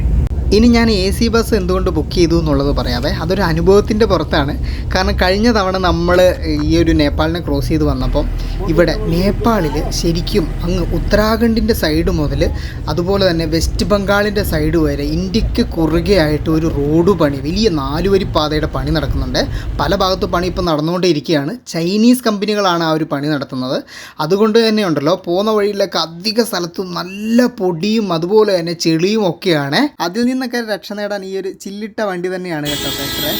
ഇനി ഞാൻ എ സി ബസ് എന്തുകൊണ്ട് ബുക്ക് ചെയ്തു എന്നുള്ളത് പറയാവേ. അതൊരു അനുഭവത്തിന്റെ പുറത്താണ്. കാരണം കഴിഞ്ഞ തവണ നമ്മൾ ഈ ഒരു നേപ്പാളിനെ ക്രോസ് ചെയ്ത് വന്നപ്പം ഇവിടെ നേപ്പാളിൽ ശരിക്കും അങ്ങ് ഉത്തരാഖണ്ഡിന്റെ സൈഡ് മുതൽ അതുപോലെ തന്നെ വെസ്റ്റ് ബംഗാളിന്റെ സൈഡ് വരെ ഇന്ത്യയ്ക്ക് കുറുകെയായിട്ട് ഒരു റോഡ് പണി വലിയ നാലുവരി പാതയുടെ പണി നടക്കുന്നുണ്ട്. പല ഭാഗത്തും പണി ഇപ്പോൾ നടന്നുകൊണ്ടേയിരിക്കുകയാണ്. ചൈനീസ് കമ്പനികളാണ് ആ ഒരു പണി നടത്തുന്നത്. അതുകൊണ്ട് തന്നെ ഉണ്ടല്ലോ പോകുന്ന വഴിയിലൊക്കെ അധിക സ്ഥലത്തും നല്ല പൊടിയും അതുപോലെ തന്നെ ചെളിയും ഒക്കെയാണ്. അതിൽ നിന്നൊക്കെ രക്ഷ നേടാൻ ഈ ഒരു ചില്ലിട്ട വണ്ടി തന്നെയാണ് കേട്ടോ പേക്കറെ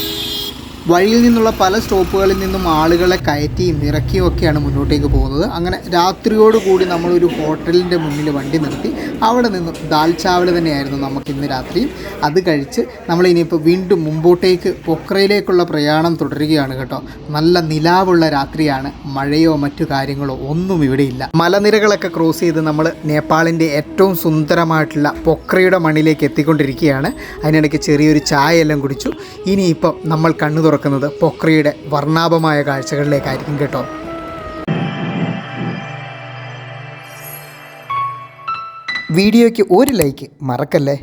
വഴിയിൽ നിന്നുള്ള പല സ്റ്റോപ്പുകളിൽ നിന്നും ആളുകളെ കയറ്റിയും ഇറക്കിയും ഒക്കെയാണ് മുന്നോട്ടേക്ക് പോകുന്നത്. അങ്ങനെ രാത്രിയോടുകൂടി നമ്മളൊരു ഹോട്ടലിന്റെ മുന്നിൽ വണ്ടി നിർത്തി അവിടെ നിന്നും ദാൽ ചാവൽ തന്നെയായിരുന്നു നമുക്ക് ഇന്ന് രാത്രി അത് കഴിച്ച് നമ്മൾ ഇനിയിപ്പോൾ വീണ്ടും മുമ്പോട്ടേക്ക് പൊക്രയിലേക്കുള്ള പ്രയാണം തുടരുകയാണ് കേട്ടോ. നല്ല നിലാവുള്ള രാത്രിയാണ്. മഴയോ മറ്റു കാര്യങ്ങളോ ഒന്നും ഇവിടെയില്ല മലനിരകളൊക്കെ ക്രോസ് ചെയ്ത് നമ്മൾ നേപ്പാളിന്റെ ഏറ്റവും സുന്ദരമായിട്ടുള്ള പൊക്രയുടെ മണ്ണിലേക്ക് എത്തിക്കൊണ്ടിരിക്കുകയാണ്. അതിനിടയ്ക്ക് ചെറിയൊരു ചായ എല്ലാം കുടിച്ചു. ഇനിയിപ്പം നമ്മൾ കണ്ണു തുറക്കുന്നത് പൊക്രിയുടെ വർണാഭമായ കാഴ്ചകളിലേക്കായിരിക്കും കേട്ടോ. വീഡിയോയ്ക്ക് ഒരു ലൈക്ക് മറക്കല്ലേ?